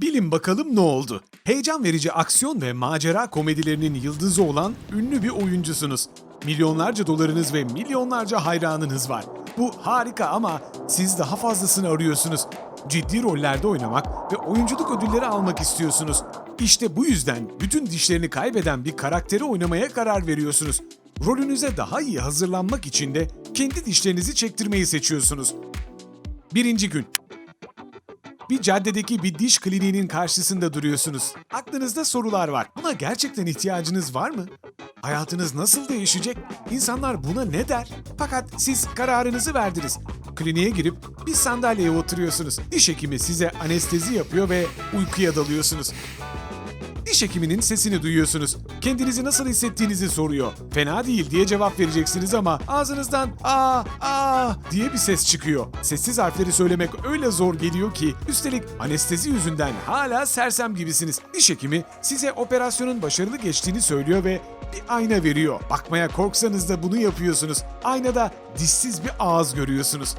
Bilin bakalım ne oldu? Heyecan verici aksiyon ve macera komedilerinin yıldızı olan ünlü bir oyuncusunuz. Milyonlarca dolarınız ve milyonlarca hayranınız var. Bu harika ama siz daha fazlasını arıyorsunuz. Ciddi rollerde oynamak ve oyunculuk ödülleri almak istiyorsunuz. İşte bu yüzden bütün dişlerini kaybeden bir karakteri oynamaya karar veriyorsunuz. Rolünüze daha iyi hazırlanmak için de kendi dişlerinizi çektirmeyi seçiyorsunuz. Birinci gün. Bir caddedeki bir diş kliniğinin karşısında duruyorsunuz. Aklınızda sorular var. Buna gerçekten ihtiyacınız var mı? Hayatınız nasıl değişecek? İnsanlar buna ne der? Fakat siz kararınızı verdiniz. Kliniğe girip bir sandalyeye oturuyorsunuz. Diş hekimi size anestezi yapıyor ve uykuya dalıyorsunuz. Diş hekiminin sesini duyuyorsunuz. Kendinizi nasıl hissettiğinizi soruyor. Fena değil diye cevap vereceksiniz ama ağzınızdan aa aa diye bir ses çıkıyor. Sessiz harfleri söylemek öyle zor geliyor ki üstelik anestezi yüzünden hala sersem gibisiniz. Diş hekimi size operasyonun başarılı geçtiğini söylüyor ve bir ayna veriyor. Bakmaya korksanız da bunu yapıyorsunuz. Aynada dişsiz bir ağız görüyorsunuz.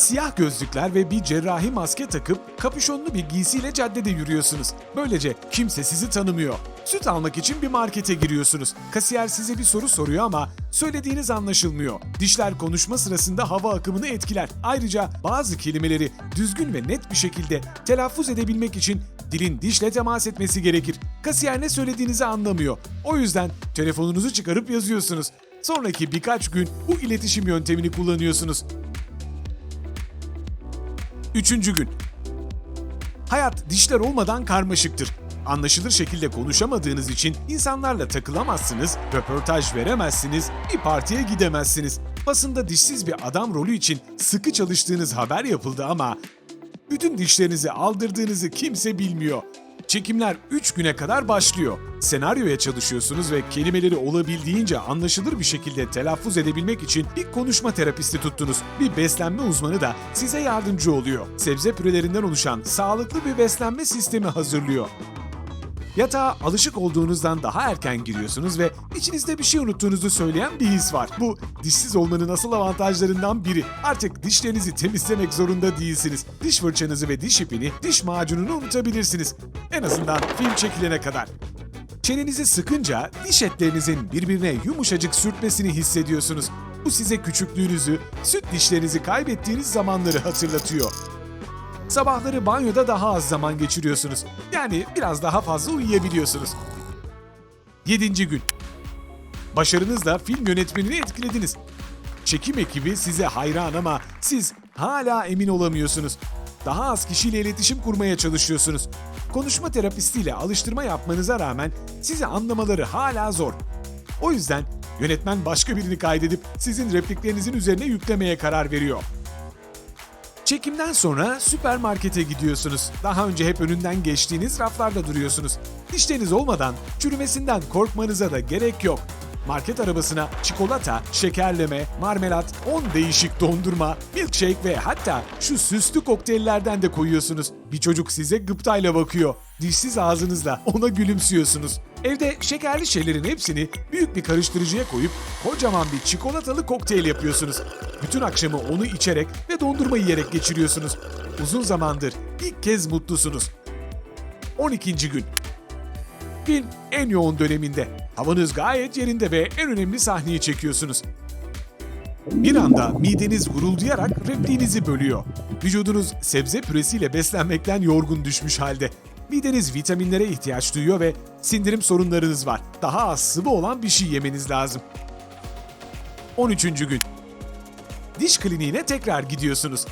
Siyah gözlükler ve bir cerrahi maske takıp kapüşonlu bir giysiyle caddede yürüyorsunuz. Böylece kimse sizi tanımıyor. Süt almak için bir markete giriyorsunuz. Kasiyer size bir soru soruyor ama söylediğiniz anlaşılmıyor. Dişler konuşma sırasında hava akımını etkiler. Ayrıca bazı kelimeleri düzgün ve net bir şekilde telaffuz edebilmek için dilin dişle temas etmesi gerekir. Kasiyer ne söylediğinizi anlamıyor. O yüzden telefonunuzu çıkarıp yazıyorsunuz. Sonraki birkaç gün bu iletişim yöntemini kullanıyorsunuz. Üçüncü gün. Hayat dişler olmadan karmaşıktır. Anlaşılır şekilde konuşamadığınız için insanlarla takılamazsınız, röportaj veremezsiniz, bir partiye gidemezsiniz. Basında dişsiz bir adam rolü için sıkı çalıştığınız haber yapıldı ama bütün dişlerinizi aldırdığınızı kimse bilmiyor. Çekimler 3 güne kadar başlıyor. Senaryoya çalışıyorsunuz ve kelimeleri olabildiğince anlaşılır bir şekilde telaffuz edebilmek için bir konuşma terapisti tuttunuz. Bir beslenme uzmanı da size yardımcı oluyor. Sebze pürelerinden oluşan sağlıklı bir beslenme sistemi hazırlıyor. Yatağa alışık olduğunuzdan daha erken giriyorsunuz ve içinizde bir şey unuttuğunuzu söyleyen bir his var. Bu dişsiz olmanın asıl avantajlarından biri. Artık dişlerinizi temizlemek zorunda değilsiniz. Diş fırçanızı ve diş ipini, diş macununu unutabilirsiniz. En azından film çekilene kadar. Çenenizi sıkınca diş etlerinizin birbirine yumuşacık sürtmesini hissediyorsunuz. Bu size küçüklüğünüzü, süt dişlerinizi kaybettiğiniz zamanları hatırlatıyor. Sabahları banyoda daha az zaman geçiriyorsunuz. Yani biraz daha fazla uyuyabiliyorsunuz. 7. gün. Başarınızla film yönetmenini etkilediniz. Çekim ekibi size hayran ama siz hala emin olamıyorsunuz. Daha az kişiyle iletişim kurmaya çalışıyorsunuz. Konuşma terapistiyle alıştırma yapmanıza rağmen sizi anlamaları hala zor. O yüzden yönetmen başka birini kaydedip sizin repliklerinizin üzerine yüklemeye karar veriyor. Çekimden sonra süpermarkete gidiyorsunuz. Daha önce hep önünden geçtiğiniz raflarda duruyorsunuz. Dişleriniz olmadan çürümesinden korkmanıza da gerek yok. Market arabasına çikolata, şekerleme, marmelat, 10 değişik dondurma, milkshake ve hatta şu süslü kokteyllerden de koyuyorsunuz. Bir çocuk size gıptayla bakıyor. Dişsiz ağzınızla ona gülümsüyorsunuz. Evde şekerli şeylerin hepsini büyük bir karıştırıcıya koyup kocaman bir çikolatalı kokteyl yapıyorsunuz. Bütün akşamı onu içerek ve dondurma yiyerek geçiriyorsunuz. Uzun zamandır ilk kez mutlusunuz. 12. gün. Gün en yoğun döneminde. Havanız gayet yerinde ve en önemli sahneyi çekiyorsunuz. Bir anda mideniz guruldayarak repliğinizi bölüyor. Vücudunuz sebze püresiyle beslenmekten yorgun düşmüş halde. Mideniz vitaminlere ihtiyaç duyuyor ve sindirim sorunlarınız var. Daha az sıvı olan bir şey yemeniz lazım. 13. gün. Diş kliniğine tekrar gidiyorsunuz.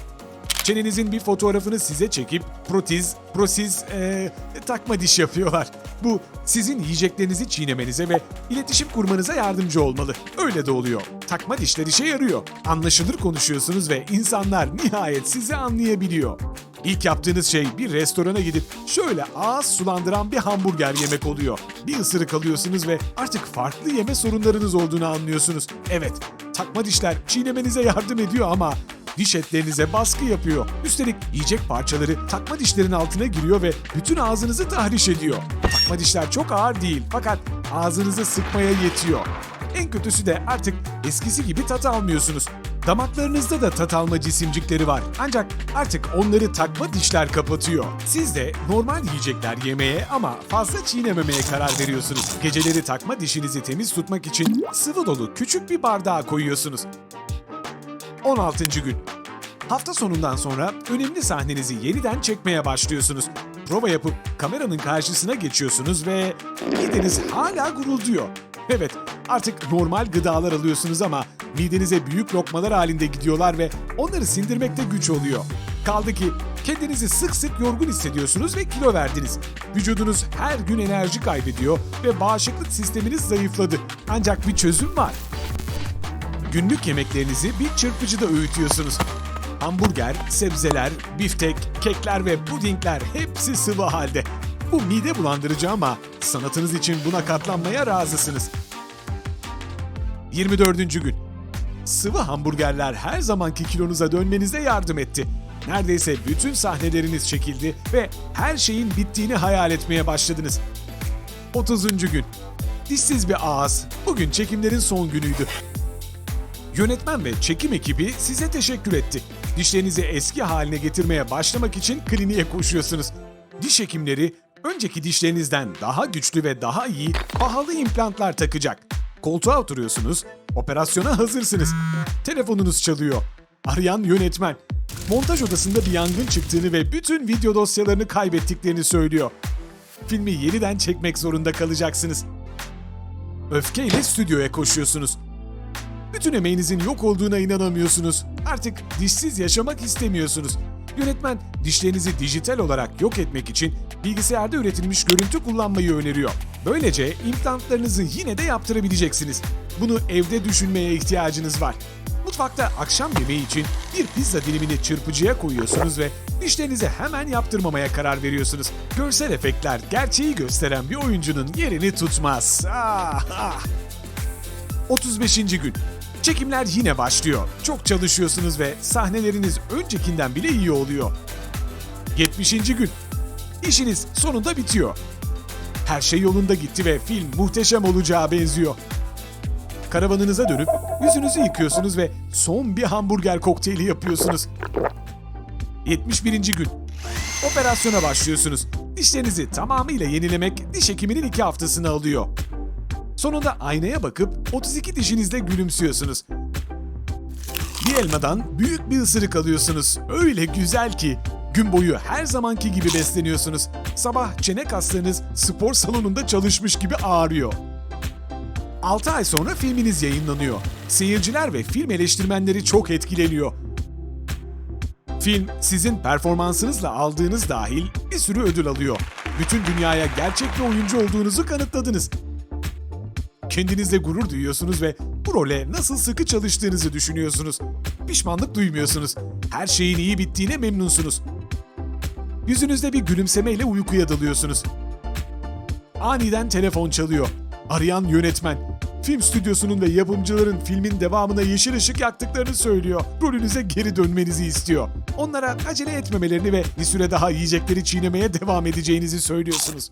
Çenenizin bir fotoğrafını size çekip protiz, prosiz, eee, takma diş yapıyorlar. Bu sizin yiyeceklerinizi çiğnemenize ve iletişim kurmanıza yardımcı olmalı. Öyle de oluyor. Takma dişler işe yarıyor. Anlaşılır konuşuyorsunuz ve insanlar nihayet sizi anlayabiliyor. İlk yaptığınız şey bir restorana gidip şöyle ağız sulandıran bir hamburger yemek oluyor. Bir ısırık alıyorsunuz ve artık farklı yeme sorunlarınız olduğunu anlıyorsunuz. Evet, takma dişler çiğnemenize yardım ediyor ama diş etlerinize baskı yapıyor. Üstelik yiyecek parçaları takma dişlerin altına giriyor ve bütün ağzınızı tahriş ediyor. Takma dişler çok ağır değil fakat ağzınızı sıkmaya yetiyor. En kötüsü de artık eskisi gibi tat almıyorsunuz. Damaklarınızda da tat alma cisimcikleri var. Ancak artık onları takma dişler kapatıyor. Siz de normal yiyecekler yemeye ama fazla çiğnememeye karar veriyorsunuz. Geceleri takma dişinizi temiz tutmak için sıvı dolu küçük bir bardağa koyuyorsunuz. 16. gün. Hafta sonundan sonra önemli sahnenizi yeniden çekmeye başlıyorsunuz. Prova yapıp kameranın karşısına geçiyorsunuz ve mideniz hala gurulduyor. Evet, artık normal gıdalar alıyorsunuz ama midenize büyük lokmalar halinde gidiyorlar ve onları sindirmekte güç oluyor. Kaldı ki kendinizi sık sık yorgun hissediyorsunuz ve kilo verdiniz. Vücudunuz her gün enerji kaybediyor ve bağışıklık sisteminiz zayıfladı. Ancak bir çözüm var. Günlük yemeklerinizi bir çırpıcıda öğütüyorsunuz. Hamburger, sebzeler, biftek, kekler ve pudingler hepsi sıvı halde. Bu mide bulandırıcı ama sanatınız için buna katlanmaya razısınız. 24. gün. Sıvı hamburgerler her zamanki kilonuza dönmenize yardım etti. Neredeyse bütün sahneleriniz çekildi ve her şeyin bittiğini hayal etmeye başladınız. 30. gün. Dişsiz bir ağız. Bugün çekimlerin son günüydü. Yönetmen ve çekim ekibi size teşekkür etti. Dişlerinizi eski haline getirmeye başlamak için kliniğe koşuyorsunuz. Diş hekimleri önceki dişlerinizden daha güçlü ve daha iyi pahalı implantlar takacak. Koltuğa oturuyorsunuz, operasyona hazırsınız. Telefonunuz çalıyor. Arayan yönetmen. Montaj odasında bir yangın çıktığını ve bütün video dosyalarını kaybettiklerini söylüyor. Filmi yeniden çekmek zorunda kalacaksınız. Öfkeyle stüdyoya koşuyorsunuz. Bütün emeğinizin yok olduğuna inanamıyorsunuz. Artık dişsiz yaşamak istemiyorsunuz. Yönetmen dişlerinizi dijital olarak yok etmek için bilgisayarda üretilmiş görüntü kullanmayı öneriyor. Böylece implantlarınızı yine de yaptırabileceksiniz. Bunu evde düşünmeye ihtiyacınız var. Mutfakta akşam yemeği için bir pizza dilimini çırpıcıya koyuyorsunuz ve dişlerinizi hemen yaptırmamaya karar veriyorsunuz. Görsel efektler gerçeği gösteren bir oyuncunun yerini tutmaz. Ah, ah. 35. gün. Çekimler yine başlıyor. Çok çalışıyorsunuz ve sahneleriniz öncekinden bile iyi oluyor. 70. gün. İşiniz sonunda bitiyor. Her şey yolunda gitti ve film muhteşem olacağı benziyor. Karavanınıza dönüp yüzünüzü yıkıyorsunuz ve son bir hamburger kokteyli yapıyorsunuz. 71. gün. Operasyona başlıyorsunuz. Dişlerinizi tamamıyla yenilemek diş hekiminin iki haftasını alıyor. Sonunda aynaya bakıp 32 dişinizle gülümsüyorsunuz. Bir elmadan büyük bir ısırık alıyorsunuz. Öyle güzel ki. Gün boyu her zamanki gibi besleniyorsunuz. Sabah çene kaslarınız spor salonunda çalışmış gibi ağrıyor. 6 ay sonra filminiz yayınlanıyor. Seyirciler ve film eleştirmenleri çok etkileniyor. Film sizin performansınızla aldığınız dahil bir sürü ödül alıyor. Bütün dünyaya gerçek bir oyuncu olduğunuzu kanıtladınız. Kendinizle gurur duyuyorsunuz ve bu role nasıl sıkı çalıştığınızı düşünüyorsunuz. Pişmanlık duymuyorsunuz. Her şeyin iyi bittiğine memnunsunuz. Yüzünüzde bir gülümsemeyle uykuya dalıyorsunuz. Aniden telefon çalıyor. Arayan yönetmen. Film stüdyosunun ve yapımcıların filmin devamına yeşil ışık yaktıklarını söylüyor. Rolünüze geri dönmenizi istiyor. Onlara acele etmemelerini ve bir süre daha yiyecekleri çiğnemeye devam edeceğinizi söylüyorsunuz.